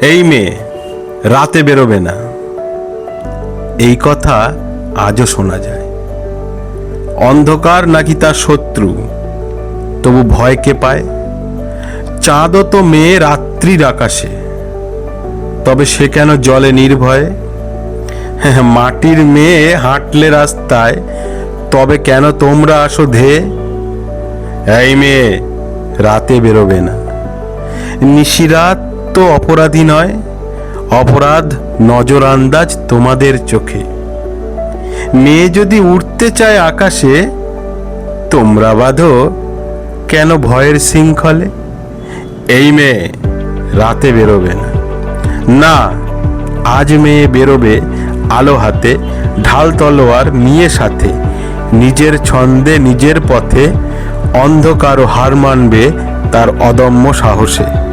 এই মেয়ে রাতে বেরোবে না। এই কথা আজও শোনা যায়। অন্ধকার নাকি তার শত্রু তবু ভয় কে পায়? চাঁদও তো মেয়ে রাত্রির আকাশে তবে সে কেন জলে নির্ভয়ে? হ্যাঁ, মাটির মেয়ে হাঁটলে রাস্তায় তবে কেন তোমরা আসো ধেয়ে? এই মেয়ে, রাতে বেরোবে না। নিশিরাত তো অপরাধী নয়, অপরাধ নজর আন্দাজ তোমাদের চোখে। মেয়ে যদি উঠতে চায় আকাশে, তোমরা বাঁধো কেন ভয়ের শৃঙ্খলে? এই মেয়ে, রাতে বেরোবে না। না, আজ মেয়ে বেরোবে আলো হাতে, ঢাল তলোয়ার নিয়ে সাথে, নিজের ছন্দে, নিজের পথে অন্ধকারও হার মানবে তার অদম্য সাহসে।